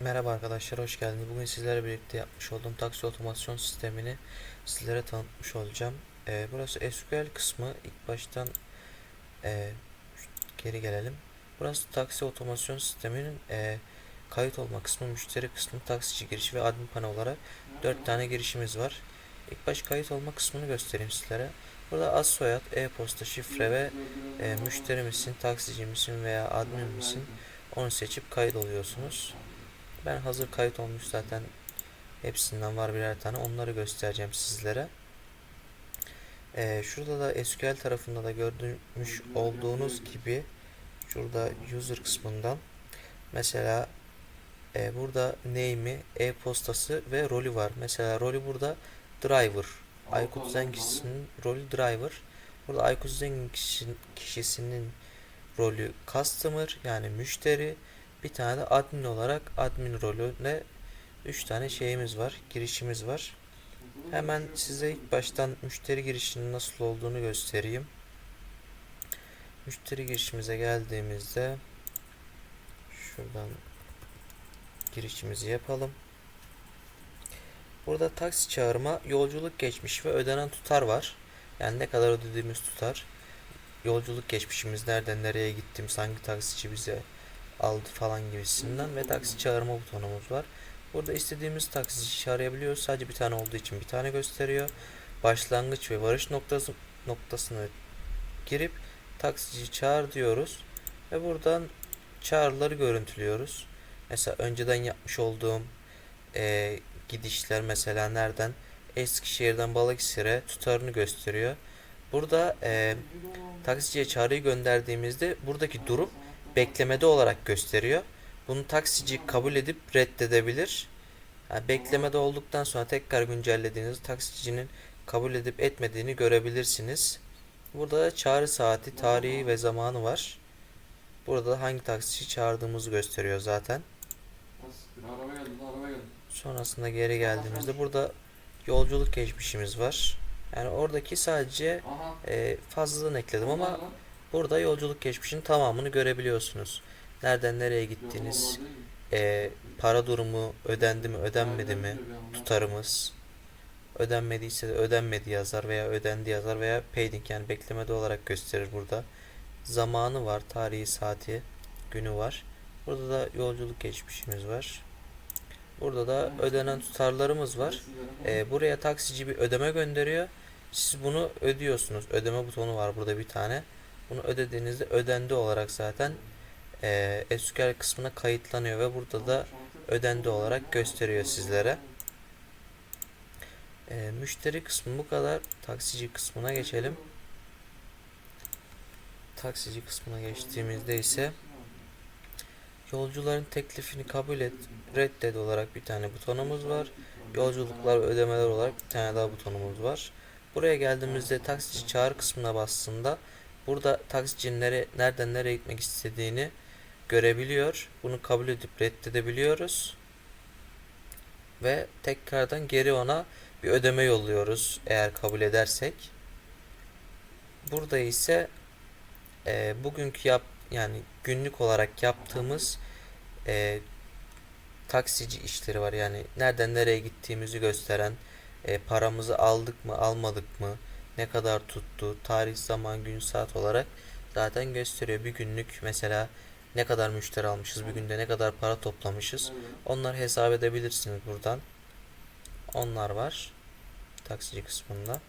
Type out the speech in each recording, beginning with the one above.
Merhaba arkadaşlar, hoş geldiniz. Bugün sizlerle birlikte yapmış olduğum taksi otomasyon sistemini sizlere tanıtmış olacağım. Ee, burası SQL kısmı. İlk baştan e, geri gelelim. Burası taksi otomasyon sisteminin e, kayıt olma kısmı, müşteri kısmı, taksici girişi ve admin panel olarak 4 tane girişimiz var. İlk baş kayıt olma kısmını göstereyim sizlere. Burada ad soyad, e-posta, şifre ve e, müşteri misin, taksici misin veya admin misin onu seçip kayıt oluyorsunuz. Ben hazır kayıt olmuş zaten hepsinden var birer tane onları göstereceğim sizlere. Ee, şurada da SQL tarafında da görmüş olduğunuz gibi şurada user kısmından mesela e, burada name'i, e-postası ve rolü var. Mesela rolü burada driver. Aykut Zengin'in rolü driver. Burada Aykut Zengin kişinin, rolü customer yani müşteri. Bir tane de admin olarak admin rolüne 3 tane şeyimiz var, girişimiz var. Hemen size ilk baştan müşteri girişinin nasıl olduğunu göstereyim. Müşteri girişimize geldiğimizde şuradan girişimizi yapalım. Burada taksi çağırma, yolculuk geçmiş ve ödenen tutar var. Yani ne kadar ödediğimiz tutar. Yolculuk geçmişimiz, nereden nereye gittiğimiz, hangi taksici bize aldı falan gibisinden ve taksi çağırma butonumuz var. Burada istediğimiz taksici çağırabiliyoruz. Sadece bir tane olduğu için bir tane gösteriyor. Başlangıç ve varış noktası noktasını girip taksici çağır diyoruz ve buradan çağrıları görüntülüyoruz. Mesela önceden yapmış olduğum e, gidişler mesela nereden Eskişehir'den Balıkesir'e tutarını gösteriyor. Burada e, taksiciye çağrıyı gönderdiğimizde buradaki durum beklemede olarak gösteriyor. Bunu taksici kabul edip reddedebilir. Yani beklemede olduktan sonra tekrar güncellediğinizde taksicinin kabul edip etmediğini görebilirsiniz. Burada da çağrı saati, tarihi ve zamanı var. Burada da hangi taksici çağırdığımızı gösteriyor zaten. Sonrasında geri geldiğimizde burada yolculuk geçmişimiz var. Yani oradaki sadece e, fazladan ekledim ama. Burada yolculuk geçmişinin tamamını görebiliyorsunuz. Nereden nereye gittiniz, e, para durumu ödendi mi ödenmedi mi, tutarımız ödenmediyse de ödenmedi yazar veya ödendi yazar veya paiding yani beklemede olarak gösterir burada. Zamanı var, tarihi, saati, günü var. Burada da yolculuk geçmişimiz var. Burada da ödenen tutarlarımız var. Ee, buraya taksici bir ödeme gönderiyor. Siz bunu ödüyorsunuz. Ödeme butonu var burada bir tane. Bunu ödediğinizde ödendi olarak zaten e, SQL kısmına kayıtlanıyor ve burada da ödendi olarak gösteriyor sizlere. E, müşteri kısmı bu kadar. Taksici kısmına geçelim. Taksici kısmına geçtiğimizde ise yolcuların teklifini kabul et, reddet olarak bir tane butonumuz var. Yolculuklar ve ödemeler olarak bir tane daha butonumuz var. Buraya geldiğimizde taksici çağrı kısmına bastığında burada taksicinin nere, nereden nereye gitmek istediğini görebiliyor. Bunu kabul edip reddedebiliyoruz. Ve tekrardan geri ona bir ödeme yolluyoruz eğer kabul edersek. Burada ise e, bugünkü yap yani günlük olarak yaptığımız e, taksici işleri var. Yani nereden nereye gittiğimizi gösteren, e, paramızı aldık mı, almadık mı, ne kadar tuttu, tarih, zaman, gün, saat olarak zaten gösteriyor. Bir günlük mesela ne kadar müşteri almışız, bir günde ne kadar para toplamışız. Onları hesap edebilirsiniz buradan. Onlar var taksici kısmında.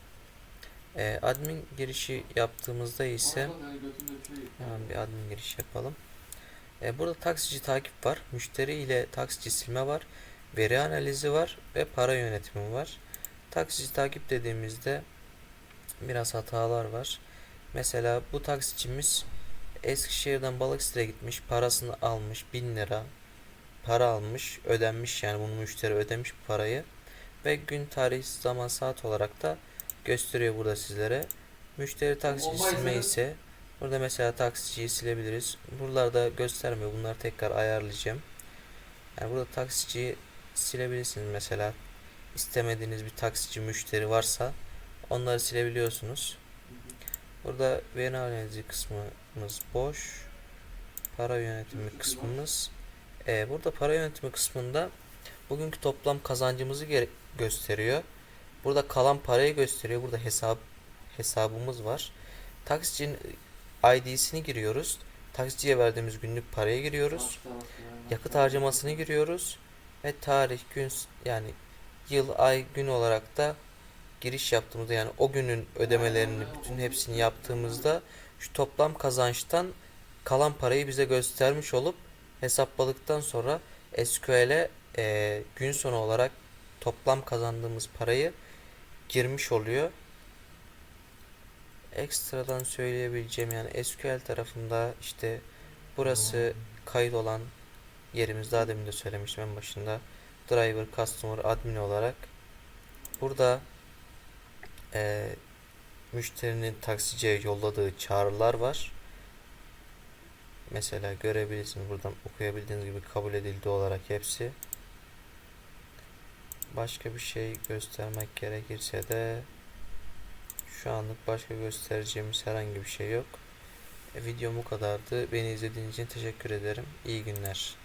E, admin girişi yaptığımızda ise Hemen bir admin giriş yapalım. E, burada taksici takip var. Müşteri ile taksici silme var. Veri analizi var ve para yönetimi var. Taksici takip dediğimizde biraz hatalar var. Mesela bu taksicimiz Eskişehir'den Balıkesir'e gitmiş. Parasını almış. 1000 lira para almış. Ödenmiş yani bunu müşteri ödemiş bu parayı. Ve gün, tarih, zaman, saat olarak da gösteriyor burada sizlere. Müşteri taksici silme ise Burada mesela taksiciyi silebiliriz. Buralarda göstermiyor. Bunları tekrar ayarlayacağım. Yani burada taksiciyi silebilirsiniz mesela. istemediğiniz bir taksici müşteri varsa onları silebiliyorsunuz. Burada veri analizi kısmımız boş. Para yönetimi kısmımız Ee, burada para yönetimi kısmında bugünkü toplam kazancımızı gösteriyor. Burada kalan parayı gösteriyor. Burada hesap hesabımız var. Taksicinin ID'sini giriyoruz. Taksiciye verdiğimiz günlük paraya giriyoruz. Yakıt harcamasını giriyoruz. Ve tarih, gün yani yıl, ay, gün olarak da giriş yaptığımızda yani o günün ödemelerini bütün hepsini yaptığımızda şu toplam kazançtan kalan parayı bize göstermiş olup hesapladıktan sonra SQL'e e, gün sonu olarak toplam kazandığımız parayı girmiş oluyor. Ekstradan söyleyebileceğim yani SQL tarafında işte burası kayıt olan yerimiz daha demin de söylemiştim en başında driver customer admin olarak burada eee, müşterinin taksiciye yolladığı çağrılar var. Mesela görebilirsiniz buradan okuyabildiğiniz gibi kabul edildi olarak hepsi. Başka bir şey göstermek gerekirse de şu anlık başka göstereceğimiz herhangi bir şey yok. E, videom bu kadardı. Beni izlediğiniz için teşekkür ederim. İyi günler.